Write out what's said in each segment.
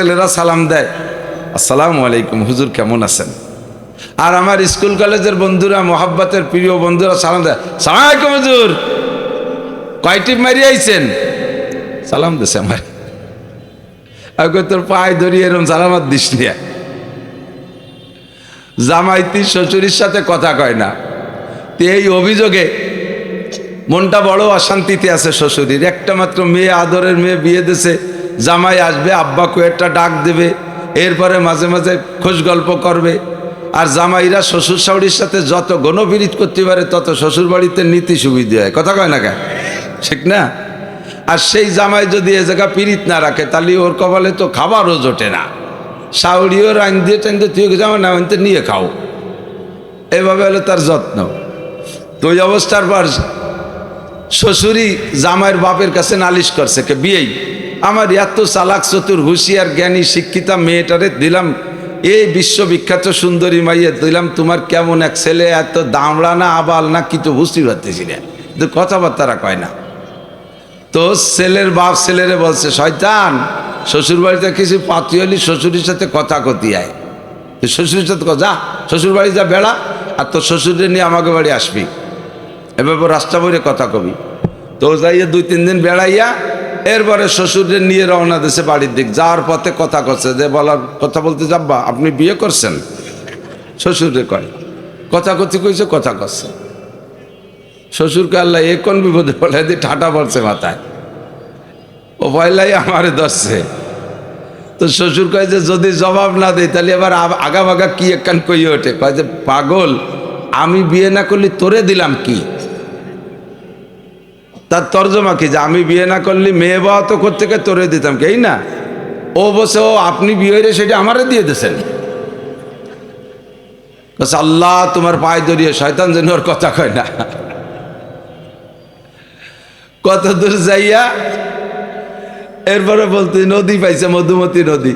ছেলেরা সালাম দেয়। আসসালামু আলাইকুম হুজুর কেমন আছেন? আর আমার স্কুল কলেজের বন্ধুরা মোহাব্বতের প্রিয় বন্ধুরা সালাম দেয়। সালাম আলাইকুম হুজুর। কয়টি মারি আইছেন? সালাম দিছে আমার। আমি কই, তোর পায়ে ধরিয়ে এরম সালামাত দিস নিয়ে জামাইতি শ্বশুরির সাথে কথা কয় না। এই অভিযোগে মনটা বড় অশান্তিতে আছে শ্বশুরির। একটা মাত্র মেয়ে আদরের মেয়ে বিয়ে দিছে। জামাই আসবে, আব্বা কয়েকটা ডাক দেবে, এরপরে মাঝে মাঝে খোঁজ গল্প করবে। আর জামাইরা শ্বশুর শাশুড়ির সাথে যত গণবিরিত করতে পারে, তত শ্বশুর বাড়িতে নীতি সুবিধা হয়। কথা কয় না কেন? ঠিক না? আর সেই জামাই যদি এ জায়গা পিরিত না রাখে, তাহলে ওর কপালে তো খাবারও জোটে না। শাউরিও রান দিয়ে টান দিয়ে তুই জামা না আনতে নিয়ে খাও। এভাবে হলে তার যত্ন। তো ওই অবস্থার পর শ্বশুরই জামাইয়ের বাপের কাছে নালিশ করছে, কে বিয়েই। আমার এত চালাক, চতুর, হুঁশিয়ার, জ্ঞানী, শিক্ষিতা মেয়েটারে দিলাম, এই বিশ্ববিখ্যাত সুন্দরী মাইয়ে দিলাম, তোমার কেমন এক ছেলে, এত দামড়া না, আবাল না কিছু বুঝতে পারতেছি না কিন্তু কথাবার্তারা কয় না। তো ছেলের বাপ ছেলেরে বলছে, শয়তান শ্বশুর বাড়িতে কিছু পাতি হলি শ্বশুরের সাথে কথা কতি আয়। তুই শ্বশুরের সাথে যা, শ্বশুর বাড়ি যা, বেড়া, আর তোর শ্বশুরে নিয়ে আমাকে বাড়ি আসবি। এভাবে রাস্তা বইরে কথা কবি। তো যাইয়া দুই তিন দিন বেড়াইয়া এরপরে শ্বশুরের নিয়ে রওনা দিছে বাড়ির দিক। যাওয়ার পথে কথা করছে যে বলার কথা বলতে যাব্বা আপনি বিয়ে করছেন? শ্বশুরে কয়, কথা কথি কইছে, কথা করছে শ্বশুরকে আল্লাহ এ কোন বিপদে বলে দিয়ে ঠাটা পড়ছে মাথায়। ও পয়লাই আমারে ধরছে। তো শ্বশুর কয় যে, যদি জবাব না দেয় তাহলে এবার আগা বাগা কি একখান কই ওঠে? কয় যে, পাগল, আমি বিয়ে না করলে তোরে দিলাম কি? তার তর্জমা কি? যে আমি বিয়ে না করলে মেয়ে বাবা তো করতে গিয়ে তোরে দিতাম কি? না। ও বসে ও, আপনি বিয়ে হয়ে সেটা আমারে দিয়ে দিয়েছেন আল্লাহ তোমার পায়ে ধরিয়ে শয়তান যেন ওর কথা কয় না। কত দূর যাইয়া এরপরে বলতে, নদী পাইছে, মধুমতি নদী।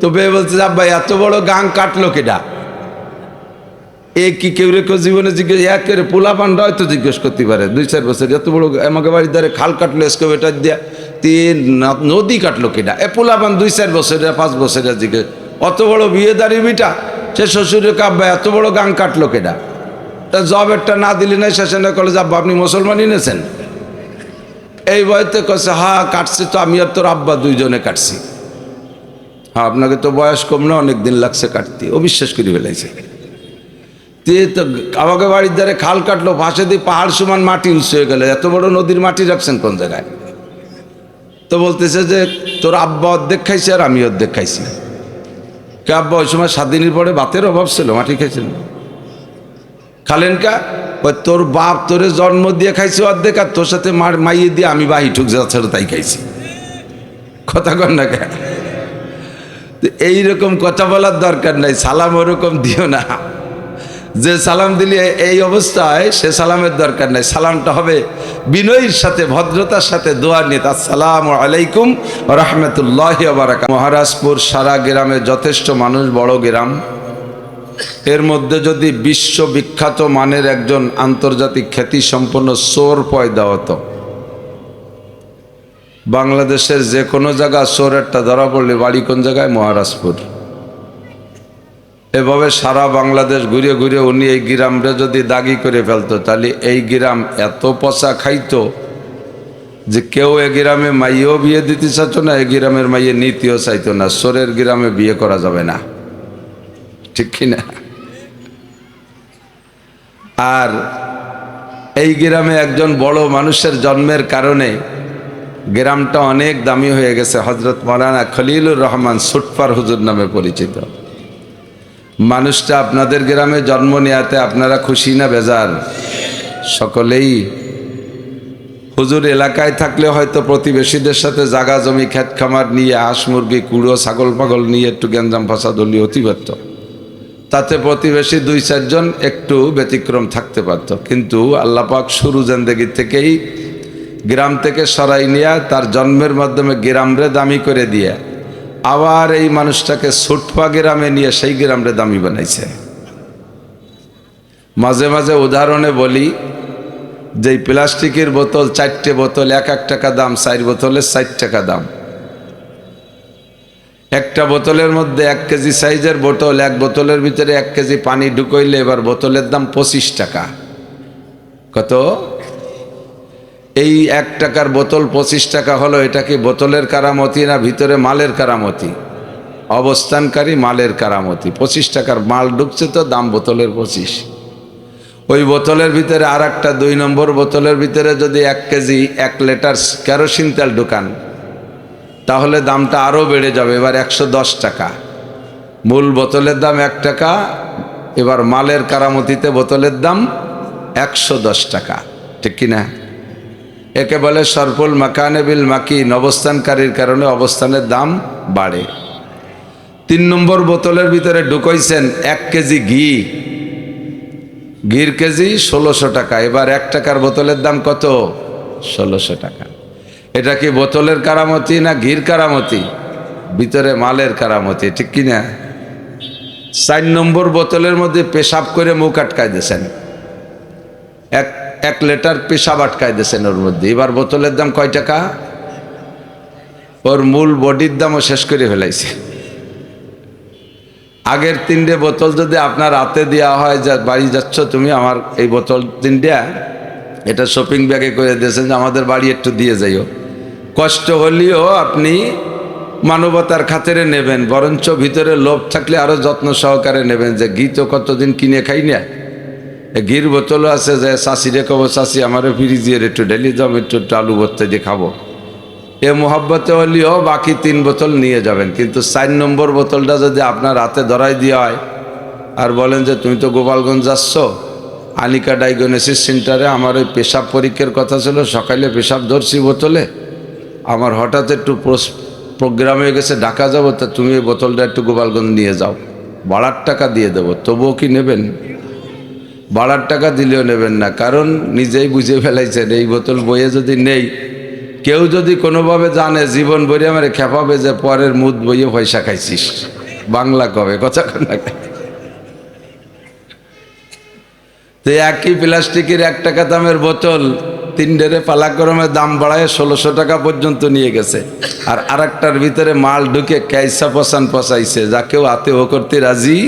তো বে বলছে, আব্বা, এত বড় গাং কাটলো কেডা? এ কি কেউ কেউ জীবনে জিজ্ঞেস এক করে পোলা পান্ডা হয়তো জিজ্ঞেস করতে পারে। দুই, চার বছর, এত বড় আমাকে বাড়ির ধারে খাল কাটলো এসকোভেটার দিয়া তিন নদী কাটলো কেডা এ পোলা পান দুই, চার বছরের, পাঁচ বছরের জিজ্ঞেস অত বড় বিয়ে দাঁড়ি বিটা সে শ্বশুরের কাব্বা এত বড় গাং কাটলো কেডা তা জবেরটা না দিলি নাই, শেষে না কলেজ, আব্বা, আপনি মুসলমানই নেছেন এই বয়সে কছে হা, কাটছি তো, আমি আর তোর আব্বা দুইজনে কাটছি। হ্যাঁ আপনাকে তো বয়স কম না অনেক দিন লাগছে কাটতে। ও বিশ্বাস করে ফেলাইছে তে তো আমাকে বাড়ির ধারে খাল কাটলো, পাশে দিয়ে পাহাড় সমান মাটি উঁচু হয়ে গেল। এত বড় নদীর মাটি রাখছেন কোন জায়গায়? তো বলতেছে যে, তোর আব্বা অর্ধেক খাইছে আর আমি অর্ধেক খাইছি। কে আব্বা, ওই সময় সাত দিনের পরে বাতের অভাব ছিল, মাটি খাইছিল খালেন কা তোর বাপ তোরে জন্ম দিয়ে খাইছে অর্ধেক আর তোর সাথে মার মাইয়ে দিয়ে আমি বাহি ঠুক যাচ্ছে তাই খাইছি। কথা কর না কে তো এইরকম কথা বলার দরকার নাই, সালাম ওরকম দিও না। যে সালাম দিলে এই অবস্থায়, সে সালামের দরকার নাই। সালামটা হবে বিনয়ের সাথে, ভদ্রতার সাথে দোয়া নিয়ে। আসসালাম আলাইকুম রহমতুল্লাহ বারাকা মহারাজপুর সারা গ্রামে যথেষ্ট মানুষ, বড় গ্রাম। এর মধ্যে যদি বিশ্ববিখ্যাত মানের একজন আন্তর্জাতিক খ্যাতি সম্পন্ন সোর পয়দা হতো, বাংলাদেশের যে কোনো জায়গা সোর একটা ধরা পড়লে বাড়ি কোন জায়গায়? মহারাজপুর। এভাবে সারা বাংলাদেশ ঘুরে ঘুরে উনি এই গ্রামটা যদি দাগি করে ফেলতো, তাহলে এই গ্রাম এত পচা খাইতো যে কেউ এ গ্রামে মাইয়েও বিয়ে দিতে চাইতো না এই গ্রামের মাইয়ে নীতিও চাইতো না। সোরের গ্রামে বিয়ে করা যাবে না। ঠিক কিনা আর এই গ্রামে একজন বড় মানুষের জন্মের কারণে গ্রামটা অনেক দামি হয়ে গেছে। হজরত মৌলানা খলিলুর রহমান সুটপার হুজুর নামে পরিচিত। মানুষটা আপনাদের গ্রামে জন্ম নেয়াতে আপনারা খুশি না বেজার? সকলেই হুজুর এলাকায় থাকলে হয়তো প্রতিবেশীদের সাথে জাগা জমি, ক্ষেত খামার নিয়ে, হাঁস মুরগি, কুড়ো, ছাগল পাগল নিয়ে একটু গ্যাঞ্জাম ফাসাদ হলে অতি পারত তাতে প্রতিবেশী দুই চারজন একটু ব্যতিক্রম থাকতে পারত। কিন্তু আল্লাপাক শুরু জেন্দেগি থেকেই গ্রাম থেকে সরাই নিয়ে, তার জন্মের মাধ্যমে গ্রামরে দামি করে দিয়ে আবার এই মানুষটাকে সুটপা গ্রামে নিয়ে সেই গ্রামরে দামি বানাইছে। মাঝে মাঝে উদাহরণে বলি যে প্লাস্টিকের বোতল, চারটে বোতল, এক এক টাকা দাম, চার বোতলের ষাট টাকা দাম। একটা বোতলের মধ্যে এক কেজি সাইজের বোতল, এক বোতলের ভিতরে এক কেজি পানি ঢুকইলে এবার বোতলের দাম পঁচিশ টাকা। কত? এই এক টাকার বোতল পঁচিশ টাকা হলো, এটা কি বোতলের কারামতি না ভিতরে মালের কারামতি? অবস্থানকারী মালের কারামতি। পঁচিশ টাকার মাল ঢুকছে তো, দাম বোতলের পঁচিশ। ওই বোতলের ভিতরে আর একটা দুই নম্বর বোতলের ভিতরে যদি এক কেজি, এক লিটার কেরোসিন তেল ঢুকান, তাহলে দামটা আরও বেড়ে যাবে। এবার একশো দশ টাকা। মূল বোতলের দাম এক টাকা, এবার মালের কারামতিতে বোতলের দাম একশো দশ টাকা। ঠিক কিনা? একে বলে সরপুল মাকানে বিল মাকিন অবস্থানকারীর কারণে অবস্থানের দাম বাড়ে। তিন নম্বর বোতলের ভিতরে ঢুকাইছেন এক কেজি ঘি। ঘির কেজি ষোলোশো টাকা। এবার এক টাকার বোতলের দাম কত? ষোলোশো টাকা। এটা কি বোতলের কারামতি না ঘির কারামতি? ভিতরে মালের কারামতি, ঠিক কি না? চার নম্বর বোতলের মধ্যে পেশাব করে মুখ আটকায় দিয়েছেন। এক এক লিটার পেশাব আটকায় দিয়েছেন ওর মধ্যে। এবার বোতলের দাম কয় টাকা? ওর মূল বডির দামও শেষ করে ফেলাইছে। আগের তিনটে বোতল যদি আপনার হাতে দেওয়া হয়, যা বাড়ি যাচ্ছ তুমি আমার এই বোতল তিনটে, এটা শপিং ব্যাগে করে দিয়েছেন যে আমাদের বাড়ি একটু দিয়ে যাইও। কষ্ট হলেও আপনি মানবতার খাতিরে নেবেন, বরঞ্চ ভিতরে লোভ থাকলে আরও যত্ন সহকারে নেবেন যে ঘি তো কতদিন কিনে খাই না। ঘির বোতলও আছে যে চাষি রে কব চাষি আমারও ফ্রিজিয়ে একটু, ডেলি দাম একটু একটু আলু ভর্তে দিয়ে খাব। এ মোহাব্বতে হলেও বাকি তিন বোতল নিয়ে যাবেন। কিন্তু চার নম্বর বোতলটা যদি আপনার হাতে ধরাই দেওয়া হয়, আর বলেন যে, তুমি তো গোপালগঞ্জ যাচ্ছ, আনিকা ডায়াগনোসিস সেন্টারে আমার ওই পেশাব পরীক্ষার কথা ছিল, সকালে পেশাব ধরছি বোতলে। আমার হঠাৎ একটু প্রোগ্রাম হয়ে গেছে, ঢাকা যাব, তা তুমি এই বোতলটা একটু গোপালগঞ্জ নিয়ে যাও। বাড়ার টাকা দিয়ে দেবো, তবুও কি নেবেন? বাড়ার টাকা দিলেও নেবেন না, কারণ নিজেই বুঝে ফেলাইছেন, এই বোতল বইয়ে যদি নেই, কেউ যদি কোনোভাবে জানে জীবন বইয়ে আমার খেপাবে যে পরের মুদ বইয়ে পয়সা খাইছিস। বাংলা কবে, কথা তো একই প্লাস্টিকের এক টাকা দামের বোতল তিন ডেরে পালাক্রমে দাম বাড়ায় ষোলোশো টাকা পর্যন্ত নিয়ে গেছে। আর আরেকটার ভিতরে মাল ঢুকে ক্যাইসা পসান পসাইছে যা কেউ আতেও করতে রাজি,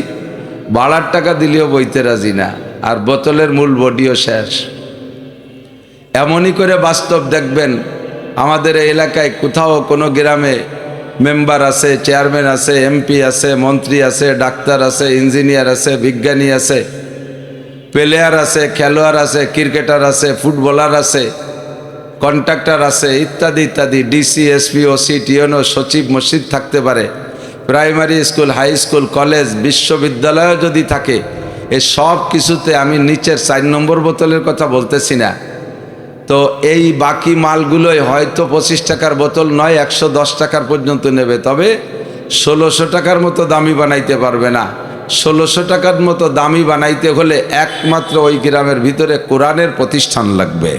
বাড়ার টাকা দিলেও বইতে রাজি না। আর বোতলের মূল বডিও শেষ। এমনই করে বাস্তব দেখবেন, আমাদের এলাকায় কোথাও কোনো গ্রামে মেম্বার আছে, চেয়ারম্যান আছে, এমপি আছে, মন্ত্রী আছে, ডাক্তার আছে, ইঞ্জিনিয়ার আছে, বিজ্ঞানী আছে, প্লেয়ার আছে, খেলোয়াড় আছে, ক্রিকেটার আছে, ফুটবলার আছে, কন্ট্রাক্টর আছে, ইত্যাদি ইত্যাদি, ডিসি, এসপি, ওসি, টিএনও, সচিব, মসজিদ থাকতে পারে। Primary school, high school, college, বিশ্ববিদ্যালয়ও যদি থাকে এ সব কিছুতে আমি নিচের চার নম্বর বোতলের কথা বলতেছি না। তো এই বাকি মালগুলোই হয়তো পঁচিশ টাকার বোতল নয়, একশো দশ টাকার পর্যন্ত নেবে, তবে ষোলোশো টাকার মতো দামি বানাইতে পারবে না। ষোলোশো টাকার মতো দামি বানাইতে হলে একমাত্র ওই গ্রামের ভিতরে কোরআনের প্রতিষ্ঠান লাগবে।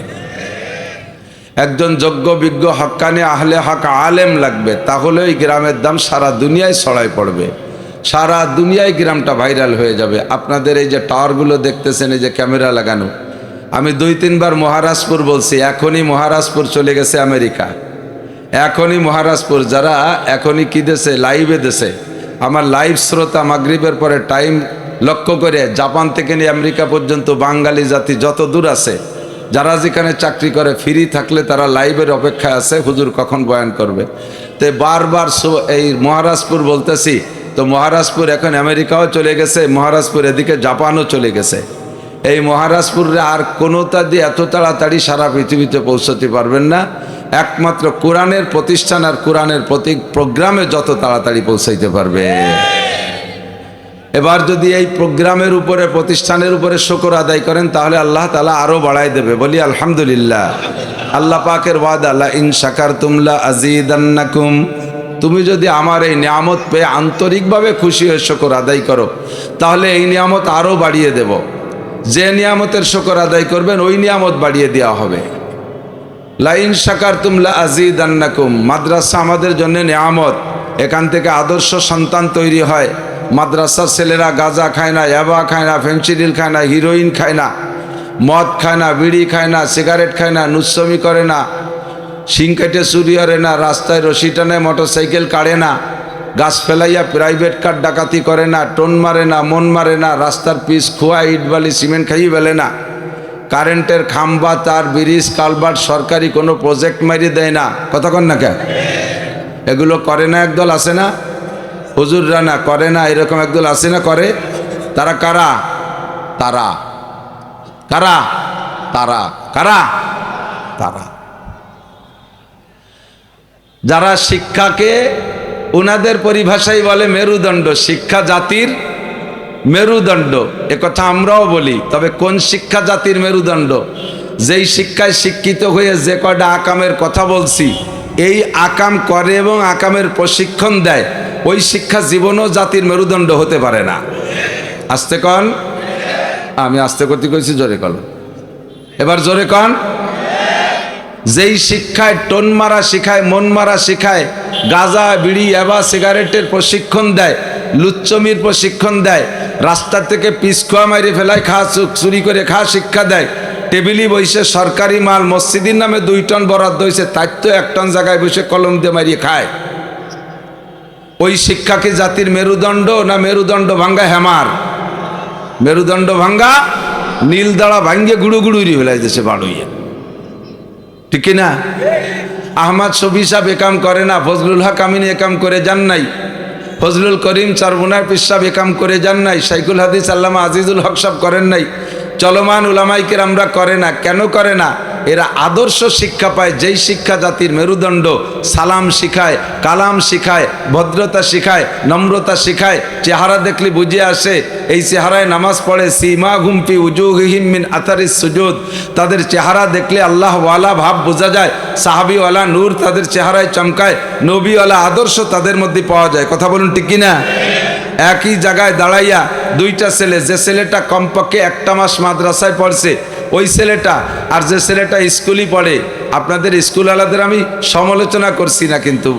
একজন যোগ্য, বিজ্ঞ হক্কানে আহলে হক, আলেম লাগবে, তাহলে ওই গ্রামের দাম সারা দুনিয়ায় ছড়াই পড়বে। সারা দুনিয়ায় গ্রামটা ভাইরাল হয়ে যাবে। আপনাদের এই যে টাওয়ারগুলো দেখতেছেন, এই যে ক্যামেরা লাগানো। আমি দুই, তিনবার মহারাজপুর বলছি, এখনই মহারাজপুর চলে গেছে আমেরিকা। এখনই মহারাজপুর, যারা এখনই কি দেশে? লাইভে দেশে। আমার লাইভ শ্রোতা মাগরিবের পরে টাইম লক্ষ্য করে জাপান থেকে নিয়ে আমেরিকা পর্যন্ত বাঙালি জাতি যত দূর আছে, যারা যেখানে চাকরি করে ফ্রি থাকলে তারা লাইভের অপেক্ষায় আছে। হুজুর কখন বয়ান করবে? তো বারবার এই মহারাজপুর বলতেছি তো মহারাজপুর এখন আমেরিকাও চলে গেছে, মহারাজপুর এদিকে জাপানও চলে গেছে। এই মহারাজপুরে আর কোনোটা দিয়ে এত তাড়াতাড়ি সারা পৃথিবীতে পৌঁছতে পারবেন না। একমাত্র কোরআনের প্রতিষ্ঠান আর কোরআনের প্রতি প্রোগ্রামে যত তাড়াতাড়ি পৌঁছাইতে পারবে। এবার যদি এই প্রোগ্রামের উপরে, প্রতিষ্ঠানের উপরে শকর আদায় করেন, তাহলে আল্লাহ তালা আরও বাড়াই দেবে। বলি, আলহামদুলিল্লাহ। আল্লাহ পাকের ওয়াদ আল্লাহ ইন শাকার তুমলা আজিদান্নাকুম। তুমি যদি আমার এই নিয়ামত পেয়ে আন্তরিকভাবে খুশি হয়ে শকর আদায় করো, তাহলে এই নিয়ামত আরও বাড়িয়ে দেব। যে নিয়ামতের শকর আদায় করবেন, ওই নিয়ামত বাড়িয়ে দেওয়া হবে। লাইন শাকার তুমলা আজিদ আন্নাকুম মাদ্রাসা আমাদের জন্য নিয়ামত। এখান থেকে আদর্শ সন্তান তৈরি হয়। মাদ্রাসার ছেলেরা গাঁজা খায় না ইয়াবা খায় না, ফেন্সিডিল খায় না, হিরোইন খায় না, মদ খায় না, বিড়ি খায় না, সিগারেট খায় না নুৎসমি করে না শিং কেটে চুরি হরে না, রাস্তায় রশি টানে মোটর সাইকেল কাড়ে না, গাছ ফেলাইয়া প্রাইভেট কার ডাকাতি করে না, টোন মারে না, মন মারে না, রাস্তার পিস খোয়া ইট বালি সিমেন্ট খাইয়ে ফেলে না। কারেন্টের খাম্বা, তার ব্রিজ কালভার্ট সরকারি কোনো প্রজেক্ট মারিয়ে দেয় না। কতক্ষণ না কে এগুলো করে না একদল, আছে না? হুজুররা না, করে না, এরকম একদল আছে না, করে? তারা কারা? তারা। কারা? তারা। কারা? তারা। যারা শিক্ষাকে ওনাদের পরিভাষায় বলে মেরুদণ্ড, শিক্ষা জাতির মেরুদণ্ড। কথা আমরাও বলি, তবে কোন শিক্ষা জাতির মেরুদণ্ড? যেই শিক্ষায় শিক্ষিত হয়ে যে কয়টা আকামের কথা বলছি, এই আকাম করে এবং আকামের প্রশিক্ষণ দেয়, ওই শিক্ষা জীবনও জাতির মেরুদণ্ড হতে পারে না। আস্তে কন। আমি আস্তে করতে কইছি জোরে কল এবার জোরে কন। যেই শিক্ষায় টোন মারা শিখায়, মন মারা শিখায়, গাঁজা, বিড়ি, এবা, সিগারেটের প্রশিক্ষণ দেয়, লুচ্চমির প্রশিক্ষণ দেয়, রাস্তা থেকে পিস খোয়া মারি ফেলায়, খা চুরি করে খা শিক্ষা দেয়, টেবিলি বসে সরকারি মাল, মসজিদের নামে দুই টন বরাদ্দ হয়েছে তার তো এক টন জায়গায় বসে কলম দিয়ে মারিয়ে খায়। ওই শিক্ষা কি জাতির মেরুদণ্ড না মেরুদণ্ড ভাঙ্গা হেমার? মেরুদণ্ড ভাঙ্গা, নীল দাঁড়া ভাঙ্গে গুড়ু গুড়ুরি ফেলাই দিয়েছে বাড়ুইয়ে ঠিক না আহমদ শফি সাহেব একাম করে না, ফজলুল হক আমিন একাম করে যান নাই। ফজলুল করিম চারবুনার পিসাব একাম করে যান নাই। সাইকুল হাদিস আল্লামা আজিজুল হক সাহেব করেন নাই। চলমান উলামাইকের আমরা করে না, কেন করে না? এরা আদর্শ শিক্ষা পায়, যেই শিক্ষা জাতির মেরুদণ্ড, সালাম শিখায়, কালাম শিখায়, ভদ্রতা শিখায়, নম্রতা শিখায়, চেহারা দেখলে বুঝে আসে, এই চেহারায় নামাজ পড়ে, সীমা ঘুমপি উজুহিমিন আতারিস সুজুদ। তাদের চেহারা দেখলে আল্লাহ ওয়ালা ভাব বোঝা যায়, সাহাবিওয়ালা নূর তাদের চেহারায় চমকায়, নবীওয়ালা আদর্শ তাদের মধ্যে পাওয়া যায়। কথা বলুন ঠিক কিনা? একই জায়গায় দাঁড়াইয়া দুইটা ছেলে, যে ছেলেটা কমপক্ষে একটা মাস মাদ্রাসায় পড়ছে, ওই ছেলেটা আর যে ছেলেটা স্কুলই পড়ে, আপনাদের স্কুল আমি সমালোচনা করছি না কিন্তু,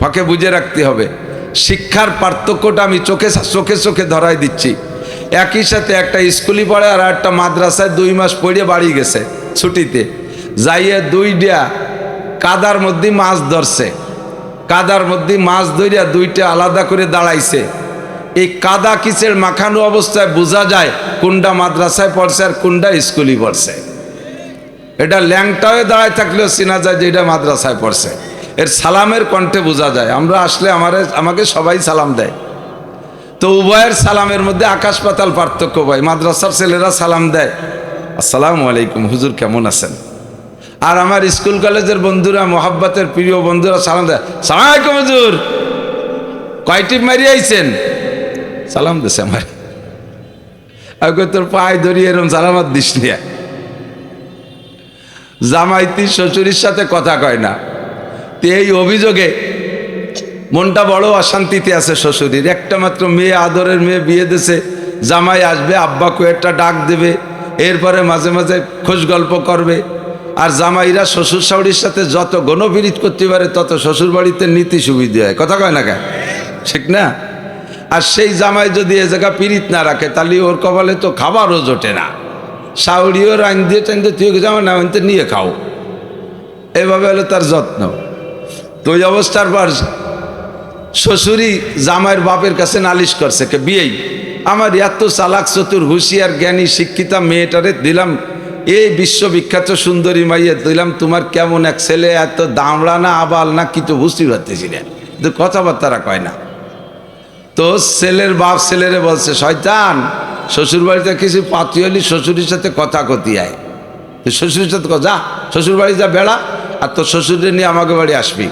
ফাঁকে বুঝে রাখতে হবে। শিক্ষার পার্থক্যটা আমি চোখে চোখে চোখে ধরাই দিচ্ছি। একই সাথে একটা স্কুলই পড়ে আর একটা মাদ্রাসায় দুই মাস পড়ে বাড়ি গেছে ছুটিতে। যাইয়ে দুই ডিয়া কাদার মধ্যে মাছ ধরছে। কাদার মধ্যে মাছ ধরিয়া দুইটা আলাদা করে দাঁড়াইছে। এই কাদা কিচের মাখানো অবস্থায় বোঝা যায় কোনটা মাদ্রাসায় পড়ছে আর কোনটা স্কুলই পড়ছে। এটা ল্যাংটা হয়ে দাঁড়ায় থাকলেও চেনা যায় যে এটা মাদ্রাসায় পড়ছে। এর সালামের কণ্ঠে বোঝা যায়। আমরা আসলে আমারে, আমাকে সবাই সালাম দেয়। তো উভয়ের সালামের মধ্যে আকাশ পাতাল পার্থক্য ভাই মাদ্রাসার ছেলেরা সালাম দেয়। আসসালামু আলাইকুম, হুজুর কেমন আছেন? আর আমার স্কুল কলেজের বন্ধুরা, মোহাব্বতের প্রিয় বন্ধুরা সালাম দেয়। সালাম আলাইকুম, হুজুর। কয়টি মারি আইছেন সালাম দিছে আমার। আগে তোর পায়ে ধরিয়ে এরম সালামাত দিস নিয়ে জামাইতি শ্বশুরির সাথে কথা কয় না। তো এই অভিযোগে মনটা বড় অশান্তিতে আছে শ্বশুরির। একটা মাত্র মেয়ে, আদরের মেয়ে বিয়ে দিছে। জামাই আসবে আব্বা একটা ডাক দেবে। এরপরে মাঝে মাঝে খোঁজ গল্প করবে। আর জামাইরা শ্বশুর শাশুড়ির সাথে যত গণবিরিত করতে পারে, তত শ্বশুর বাড়িতে নীতি সুবিধা হয়। কথা কয় না কেন ঠিক না? আর সেই জামাই যদি এ জায়গা পিরিত না রাখে, তাহলে ওর কপালে তো খাবারও জোটে না। শাউরিও রান দিয়ে টান দিয়ে তুই জামা না আনতে নিয়ে খাও। এভাবে হলো তার যত্ন। তো ওই অবস্থার পর শ্বশুরই জামাইয়ের বাপের কাছে নালিশ করছে কে, বিয়েই, আমার এত চালাক, চতুর, হুঁশিয়ার, জ্ঞানী, শিক্ষিতা মেয়েটারে দিলাম, এই বিশ্ববিখ্যাত সুন্দরী মাইয়ে দিলাম, তোমার কেমন এক ছেলে, এত দামড়া না, আবাল না কিছু বুঝতে পারতেছি না কিন্তু কথাবার্তারা কয় না। তো ছেলের বাপ ছেলেরে বলছে, শয়তান শ্বশুর বাড়িতে কিছু পাতি হলি শ্বশুরের সাথে কথা কতি আয়। তো শ্বশুরের সাথে কথা, যা শ্বশুর বাড়ি যা বেড়া, আর তোর শ্বশুরে নিয়ে আমাকে বাড়ি আসবি।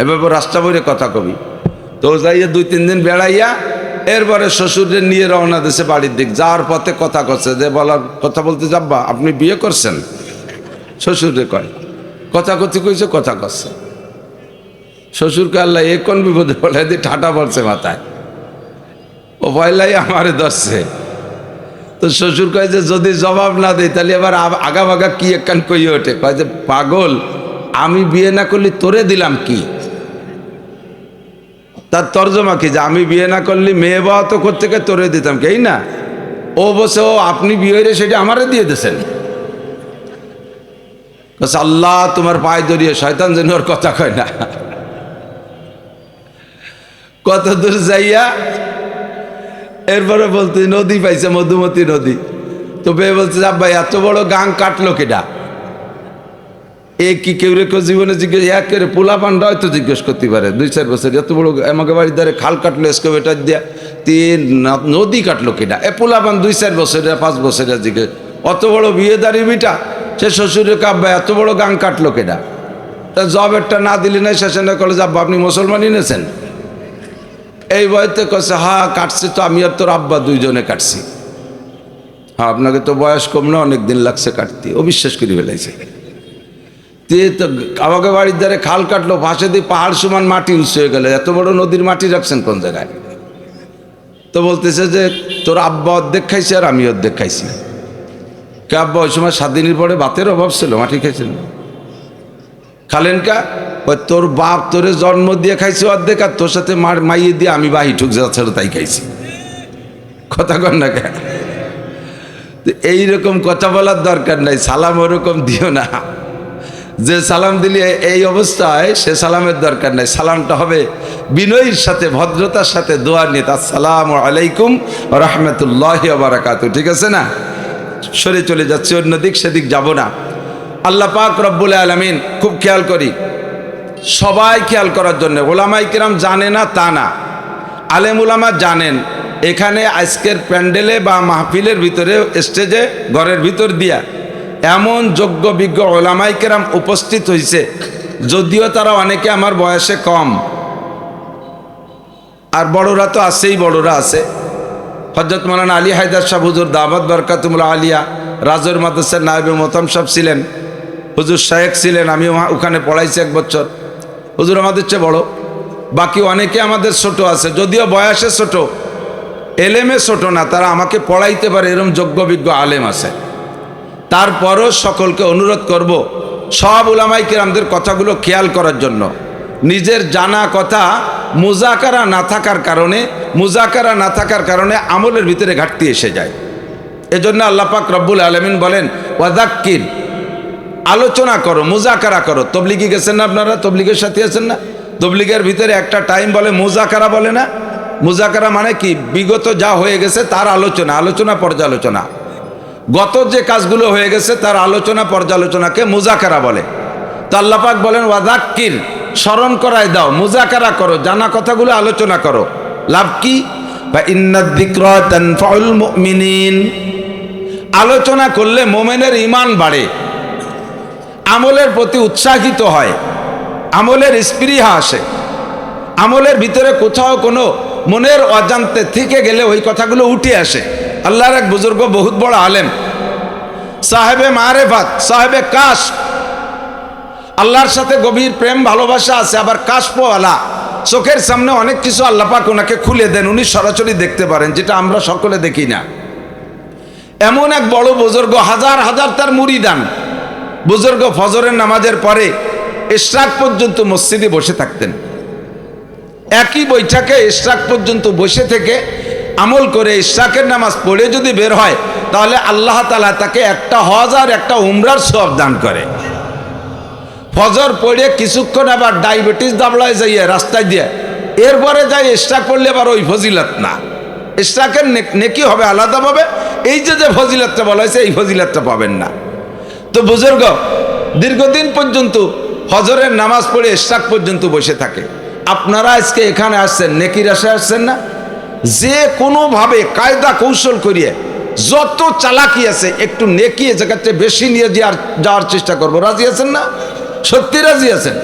এভাবে রাস্তা বইরে কথা কবি। তো যাইয়া দুই, তিন দিন বেড়াইয়া এরপরে শ্বশুরে নিয়ে রওনা দিছে বাড়ির দিক। যাওয়ার পথে কথা করছে, যে বলার কথা বলতে যাব্বা, আপনি বিয়ে করছেন? শ্বশুরে কয়, কথা কথি কইছে, কথা করছে। শ্বশুরকে আল্লাহ এ কোন বিপদে বলে দিয়ে ঠাটা পড়ছে মাথায়। ও পয়লাই আমারে ধরছে। তো শ্বশুর কয় যে, যদি জবাব না দেয় তাহলে এবার আগা বাগা কি একখান কইয়ে ওঠে? কয় যে, পাগল, আমি বিয়ে না করলে তোরে দিলাম কি? তার তর্জমা কি যে, আমি বিয়ে না করলে মেয়ে বাবা তো করতে তোরে দিতাম কি? না। ও বসে ও, আপনি বিয়ে হইলে সেটা আমারে দিয়ে দিয়েছেন। আল্লাহ তোমার পায়ে ধরিয়ে শয়তান যেন ওর কথা কয় না। কত দূর যাইয়া? এরপরে বলতে, নদী পাইছে, মধুমতি নদী। তো বেয়ে বলছে আব্বা এত বড় গাং কাটলো কেডা? এ কি কেউ রে কেউ জীবনে জিজ্ঞেস এক করে পোলা পান্ডা হয়তো জিজ্ঞেস করতে পারে। দুই চার বছর, এত বড় আমাকে বাড়ির ধারে খাল কাটলো এসকেভেটার দিয়া। তিন নদী কাটলো কেডা? এ পোলা পান দুই চার বছরের পাঁচ বছরের জিজ্ঞেস, অত বড় বিয়ে দাঁড়ি বিটা সে শ্বশুরের কাব্বা এত বড় গাং কাটলো কেডা? তা জব একটা না দিলি না শেষে না কলেজ আব্বা আপনি মুসলমানই নেছেন এই বয়সে কছে হা, কাটছে তো আমি আর তোর আব্বা দুইজনে কাটছি। হ্যাঁ আপনাকে তো বয়স কম না অনেক দিন লাগছে কাটতে। ও বিশ্বাস করে ফেলাইছে। তে তো আমাকে বাড়ির ধারে খাল কাটলো, পাশে দিয়ে পাহাড় সমান মাটি উঁচু হয়ে গেল। এত বড় নদীর মাটি রাখছেন কোন জায়গায়? তো বলতেছে যে, তোর আব্বা অর্ধেক খাইছে আর আমি অর্ধেক খাইছি। কে আব্বা ওই সময় সাত দিনের পরে বাতের অভাব ছিল, মাটি খাইছেন খালেন কা? ওই তোর বাপ তোরে জন্ম দিয়ে খাইছে অর্ধেক, আর তোর সাথে মার মাইয়ে দিয়ে আমি বাহি ঠুক যাচ্ছে তাই খাইছি। কথা কর না কেন? এইরকম কথা বলার দরকার নাই, সালাম ওরকম দিও না। যে সালাম দিলে এই অবস্থায় সে সালামের দরকার নাই। সালামটা হবে বিনয়ীর সাথে, ভদ্রতার সাথে, দোয়া নিয়ে। তার আসসালাম আলাইকুম রহমতুল্লাহ বারাকাত ঠিক আছে না? সরে চলে যাচ্ছে, অন্যদিক সেদিক যাব না। আল্লাহ পাক রব্বুল আলমিন খুব খেয়াল করি। সবাই খেয়াল করার জন্য। ওলামাই কিরাম জানে না, তা না। আলেম ওলামা জানেন, এখানে আজকের প্যান্ডেলে বা মাহফিলের ভিতরে, স্টেজে, ঘরের ভিতর দিয়া এমন যোগ্য, বিজ্ঞ ওলামাই কেরাম উপস্থিত হয়েছে যদিও তারা অনেকে আমার বয়সে কম। আর বড়রা তো আছেই, বড়রা আছে। হজরত মৌলানা আলী হায়দার সাহ হুজুর দাবাদ বরকাতুমুল্লা আলিয়া, রাজর মাদ্রাসার নায়বে মোতাম সাহেব ছিলেন। হুজুর শায়েক ছিলেন আমি ওখানে পড়াইছি এক বছর। হুজুর আমাদের চেয়ে বড়। বাকি অনেকে আমাদের ছোট আছে, যদিও বয়সে ছোট, এলেমে ছোট না, তারা আমাকে পড়াইতে পারে, এরম যোগ্য বিজ্ঞ আলেম আছে। তারপরও সকলকে অনুরোধ করব, সব উলামাই কিরামদের কথাগুলো খেয়াল করার জন্য। নিজের জানা কথা মুজাকারা না থাকার কারণে, মুজাকারা না থাকার কারণে আমলের ভিতরে ঘাটতি এসে যায়। এজন্য আল্লাহ পাক রব্বুল আলমিন বলেন ওয়াদাক্কির আলোচনা করো, মুজাকারা করো। তবলিগি গেছেন না আপনারা? তবলিগের সাথে আছেন না? তবলিগের ভিতরে একটা টাইম বলে, মুজাকারা বলে না? মুজাকারা মানে কি? বিগত যা হয়ে গেছে তার আলোচনা আলোচনা পর্যালোচনা। গত যে কাজগুলো হয়ে গেছে তার আলোচনা পর্যালোচনাকে মুজাকারা বলে। তো আল্লাপাক বলেন, ওয়াদাক্কির, স্মরণ করায় দাও, মুজাকারা করো, জানা কথাগুলো আলোচনা করো। লাভ কি? আলোচনা করলে মোমেনের ইমান বাড়ে। আমলের প্রতি উৎসাহিত হয়, আমলের স্পৃহা আসে। আমলের ভিতরে কোথাও কোনো মনের অজান্তে থেকে গেলে ওই কথাগুলো উঠে আসে। আল্লাহর এক বুজুর্গ বহুত বড় আলেম। সাহেবে মারেফাত, সাহেবে কাশ আল্লাহর সাথে গভীর প্রেম, ভালোবাসা আছে, আবার কাশপওয়ালা চোখের সামনে অনেক কিছু আল্লাপাক ওনাকে খুলে দেন, উনি সরাসরি দেখতে পারেন, যেটা আমরা সকলে দেখি না। এমন এক বড় বুজুর্গ, হাজার হাজার তার মুড়িদান বুজুর্গ ফজরের নামাজের পরে ইশরাক পর্যন্ত মসজিদে বসে থাকতেন। একই বৈঠকে ইশরাক পর্যন্ত বসে থেকে আমল করে ইশরাকের নামাজ পড়ে যদি বের হয়, তাহলে আল্লাহ তালা তাকে একটা হজ আর একটা উমরার সব দান করে। ফজর পড়ে কিছুক্ষণ আবার ডায়াবেটিস দাবলায় যাইয়ে রাস্তায় দিয়ে এরপরে যাই ইশরাক পড়লে আবার ওই ফজিলত না। ইশরাকের নেকি হবে আলাদাভাবে। এই যে যে ফজিলতটা বলা হয়েছে, এই ফজিলতটা পাবেন না। তো বুজুর্গ, দীর্ঘদিন পর্যন্ত হজরের নামাজ পড়ে ইশরাক পর্যন্ত বসে থাকে। আপনারা আজকে এখানে আসছেন, নেকির আশে আসছেন না? যে কোনোভাবে কায়দা কৌশল করিয়ে যত চালাকি আছে, একটু নেকি জায়গাতে বেশি নিয়ে যাওয়ার যাওয়ার চেষ্টা করব। রাজি আছেন না? সত্যি রাজি আছেন?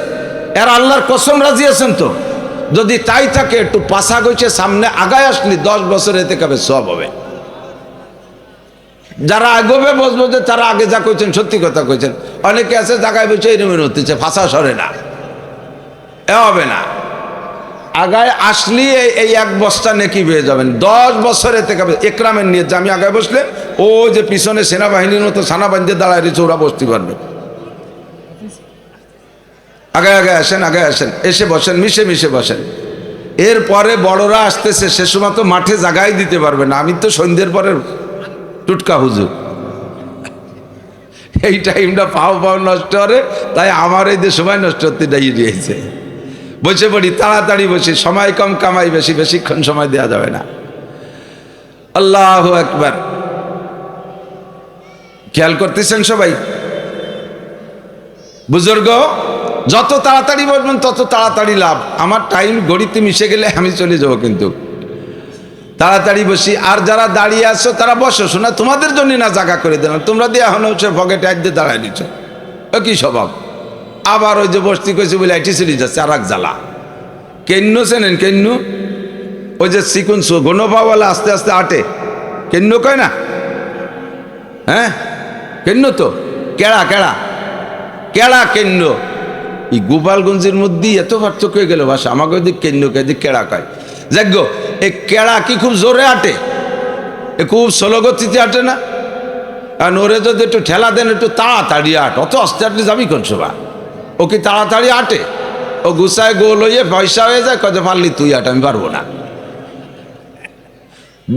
এর আল্লাহর কসম রাজি আছেন তো? যদি তাই থাকে, একটু পাশা গইছে, সামনে আগায় আসলি দশ বছর এতে কবে সব হবে। যারা আগবে বসবো যে তারা আগে যা কইছেন, সত্যি কথা কইছেন। অনেকে আছে, জায়গায় বসে এরমের হতেছে ফাঁসা সরে না। এ হবে না। আগায় আসলি এই- এক বস্তা নেকি পেয়ে যাবেন। দশ বছরে থেকে একরামের নিয়ে যে আমি আগায় বসলে, ও যে পিছনে সেনাবাহিনীর মতো সেনাবাহিনীতে দাঁড়ায় রয়েছে, ওরা বসতে পারবে আগে আগে আসেন আগে আসেন। এসে বসেন, মিশে মিশে বসেন। এরপরে বড়রা আসতেছে, সে সময় তো মাঠে জাগাই দিতে পারবে না। আমি তো সন্ধ্যের পরে টুটকা হুজুর। এই টাইমটা পাও পাও নষ্ট করে তাই আমার এই যে সময় নষ্ট হতে দাঁড়িয়ে দিয়েছে। বসে পড়ি, তাড়াতাড়ি বসি, সময় কম কামাই, বেশি বেশিক্ষণ সময় দেওয়া যাবে না। আল্লাহ একবার খেয়াল করতেছেন সবাই? বুজুর্গ, যত তাড়াতাড়ি বলবেন তত তাড়াতাড়ি লাভ। আমার টাইম গড়িতে মিশে গেলে আমি চলে যাব কিন্তু। তাড়াতাড়ি বসি, আর যারা দাঁড়িয়ে আছো, তারা বসো, শোনা, তোমাদের জন্য না জাগা করে দিলাম। তোমরা দিয়ে এখন হচ্ছে পকেটে আজ দিয়ে দাঁড়ায় নিচ্ছ ও কি স্বভাব? আবার ওই যে বস্তি কইছে বলে আইটি চলে যাচ্ছে আর এক জ্বালা। কেন্ন চেনেন, কেন্ন? ওই যে চিকুন গণপাওয়ালা আস্তে আস্তে আটে। কেন্ন কয় না? হ্যাঁ? কেন্ন তো? কেড়া কেড়া? কেড়া কেন্ন? এই গোপালগঞ্জের মধ্যেই এত পার্থক্য হয়ে গেল ভাষা আমাকে দিক কেন্ন কে কেড়া কয়। যাজ্ঞ এ কেড়া কি খুব জোরে আটে? এ খুব স্লোগতিতে আটে না? আর ওরে যদি একটু ঠেলা দেন, একটু তাড়াতাড়ি আট, অত আস্তে আটে যাবি কোন সভা ও কি তাড়াতাড়ি আটে? ও গুসায় গোল হয়ে পয়সা হয়ে যায় কত পারলি তুই আট, আমি পারব না।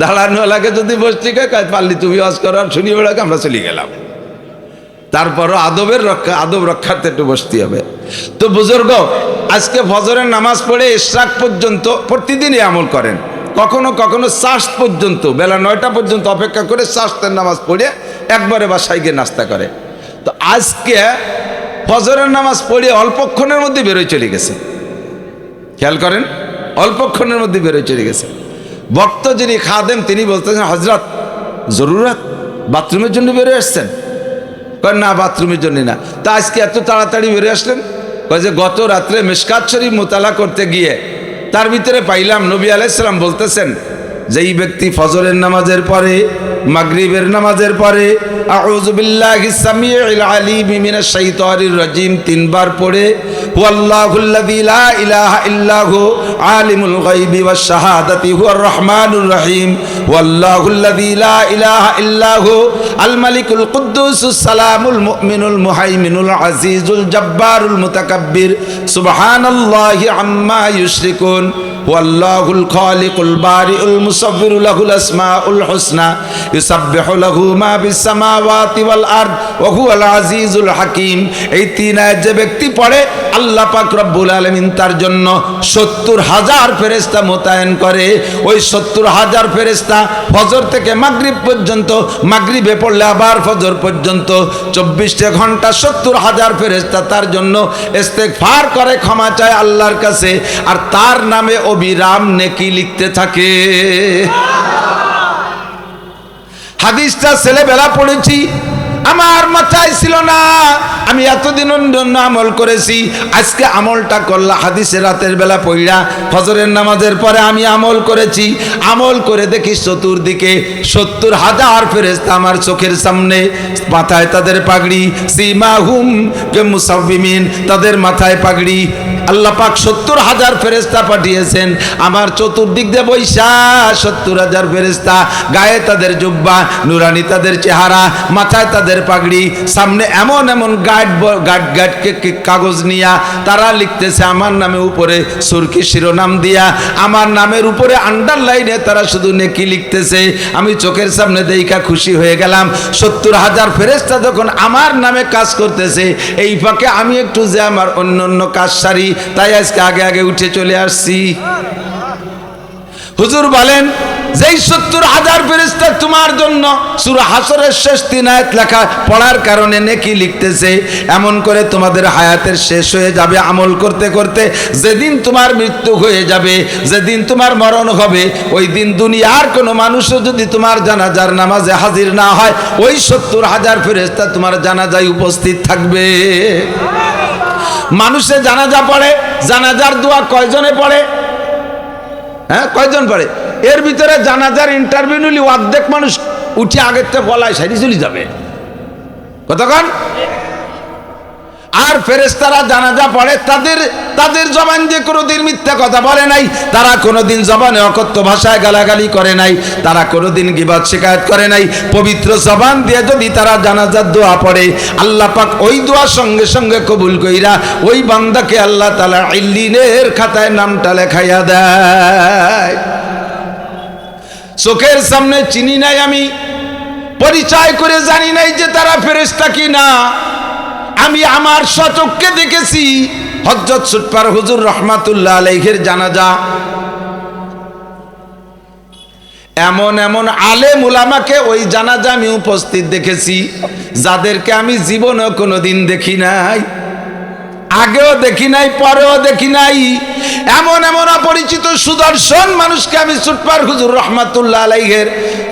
দাঁড়ানোওয়ালাকে যদি বসতে কয় পারলি তুমি অজ করো আর শুনি বেড়াকে, আমরা চলে গেলাম। তারপরও আদবের রক্ষা, আদব রক্ষার্থে একটু বসতে হবে। তো বুজুর্গ, আজকে ফজরের নামাজ পড়ে ইশরাক পর্যন্ত প্রতিদিনই আমল করেন। কখনো কখনো চাষ পর্যন্ত, বেলা নয়টা পর্যন্ত অপেক্ষা করে চাষের নামাজ পড়ে একবারে বাসায় গিয়ে নাস্তা করে। তো আজকে ফজরের নামাজ পড়ে অল্পক্ষণের মধ্যে বেরোয় চলে গেছে। খেয়াল করেন, অল্পক্ষণের মধ্যে বেরোয় চলে গেছে। ভক্ত যিনি খাদেম, তিনি বলতেছেন হজরত জরুরত, বাথরুমের জন্য বেরোয় আসছেন? কয়, না, বাথরুমের জন্য না। তা আজকে এত তাড়াতাড়ি বেরে আসলেন? কয় যে, গত রাত্রে মেশকাত শরীফ মোতালা করতে গিয়ে তার ভিতরে পাইলাম। নবী আলাইসালাম বলতেছেন যেই ব্যক্তি ফজরের নামাজের পরে, মাগরিবের নামাজের পরে আউযু বিল্লাহি সামিউল আলিম মিনাশ শাইতানির রাজিম তিনবার পড়ে ওয়াল্লাহুল্লাযী লা ইলাহা ইল্লাহু আলিমুল গায়বি ওয়াশ শাহাদাতি হুয়ার রহমানুর রহিম ওয়াল্লাহুল্লাযী লা ইলাহা ইল্লাহু আল মালিকুল কুদ্দুসুস সালামুল মুমিনুল মুহাইমিনুল আজিজুল জব্বারুল মুতাকাব্বির সুবহানাল্লাহি আম্মা ইউশরিকুন والله الخالق البارئ المصور له الاسماء الحسنى يسبح له ما في সামাওয়াতি ওয়াল হাকিম। এই তিন যে ব্যক্তি পড়ে, আল্লাহ পাক রব্বুল আলামিন তার জন্য সত্তর হাজার ফেরেশতা মোতায়েন করে। ওই সত্তর হাজার ফেরেশতা ফজর থেকে মাগরিব পর্যন্ত, মাগরিবে পড়লে আবার ফজর পর্যন্ত। চব্বিশটা ঘণ্টা সত্তর হাজার ফেরেশতা তার জন্য ইস্তেগফার করে, ক্ষমা চায় আল্লাহর কাছে। আর তার নামে অবিরাম নেকি লিখতে থাকে। হাদিসটা ছেলেবেলা পড়েছি। আমার মাথায় ছিল না। আমি এতদিন জন্য আমল করেছি। আজকে আমলটা করলা, হাদিসে রাতের বেলা পড়া ফজরের নামাজের পরে আমি আমল করেছি। আমল করে দেখি চতুর্দিকে সত্তর হাজার ফেরেস্তা আমার চোখের সামনে, মাথায় তাদের পাগড়ি সীমা হুম কে মুসাফিমিন তাদের মাথায় পাগড়ি। আল্লাহ পাক সত্তর হাজার ফেরেস্তা পাঠিয়েছেন। আমার চতুর্দিক দিয়ে বৈশা সত্তর হাজার ফেরেস্তা গায়ে তাদের জুব্বা, নুরানি তাদের চেহারা, মাথায় তাদের পাগড়ি, সামনে এমন এমন গাইড গাইড গাইডকে কাগজ নিয়া তারা লিখতেছে, আমার নামে উপরে সুরকি শিরোনাম দিয়া, আমার নামের উপরে আন্ডারলাইনে তারা শুধু নেকি লিখতেছে। আমি চোখের সামনে দেইকা খুশি হয়ে গেলাম। সত্তর হাজার ফেরেস্তা যখন আমার নামে কাজ করতেছে, এই ফাঁকে আমি একটু যে আমার অন্য অন্য কাজ সারি, তাই আজকে আগে আগে উঠে চলে আসছি। হুজুর বলেন যেই সত্তর হাজার ফেরিস্তা তোমার জন্য সুরা হাসরের শেষ তিন আয়াত লেখা পড়ার কারণে নেকি লিখতেছে, এমন করে তোমাদের হায়াতের শেষ হয়ে যাবে আমল করতে করতে। যেদিন তোমার মৃত্যু হয়ে যাবে, যেদিন তোমার মরণ হবে, ওই দিন দুনিয়ার কোনো মানুষও যদি তোমার জানাজার নামাজে হাজির না হয়, ওই সত্তর হাজার ফেরেস্তা তোমার জানাজায় উপস্থিত থাকবে। মানুষে জানাজা পড়ে, জানাজার দোয়া কয়জনে পড়ে? হ্যাঁ কয়জন পারে? এর ভিতরে জানাজার ইন্টারভিউ নিলি অর্ধেক মানুষ উঠে আগের থেকে বলায় সাইডে চলে যাবে। কতক্ষণ আর ফেরেস্তারা জানাজা পড়ে, তাদের তাদের জবান দিয়ে কোনোদিন মিথ্যা কথা বলে নাই। তারা কোনোদিন জবানে অকথ্য ভাষায় গালাগালি করে নাই। তারা কোনোদিন গিবাদ শিকায়ত করে নাই। পবিত্র জবান দিয়ে যদি তারা জানাজার দোয়া পড়ে, আল্লাহ পাক ওই দোয়া সঙ্গে সঙ্গে কবুল কইরা ওই বান্দাকে আল্লাহ তালা ইল্লিনের খাতায় নামটা লেখাইয়া দেয়। চোখের সামনে চিনি নাই আমি, পরিচয় করে জানি নাই যে তারা ফেরেস্তা কি না আমি আমার সচককে দেখেছি হজরত সুটপার হুজুর রহমাতুল্লাহ আলহের জানাজা। এমন এমন আলে মুলামাকে ওই জানাজা আমি উপস্থিত দেখেছি, যাদেরকে আমি জীবনেও কোনোদিন দেখি নাই, আগেও দেখি নাই, পরেও দেখি নাই। এমন এমন অপরিচিত সুদর্শন মানুষকে আমি সুটপার হুজুর রহমাতুল্লাহ আলাইহের,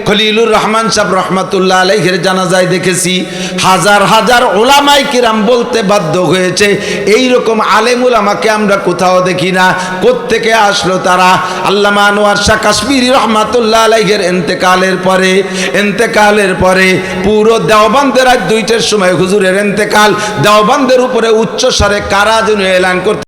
খলিলুর রহমান সাহেব রহমাতুল্লাহ আলাইহের জানাজায় দেখেছি। হাজার হাজার ওলামাই কিরাম বলতে বাধ্য হয়েছে এই রকম আলেমুল আমাকে আমরা কোথাও দেখি না, কোত্থেকে আসলো তারা? আল্লামা আনোয়ার শাহ কাশ্মীরি রহমাতুল্লাহ আলাইহের এন্তেকালের পরে এন্তেকালের পরে পুরো দেওবান্দের রাত দুইটার সময় হুজুরের এন্তেকাল, দেওবান্দের উপরে উচ্চস্বরে কারা যেন এলান করতে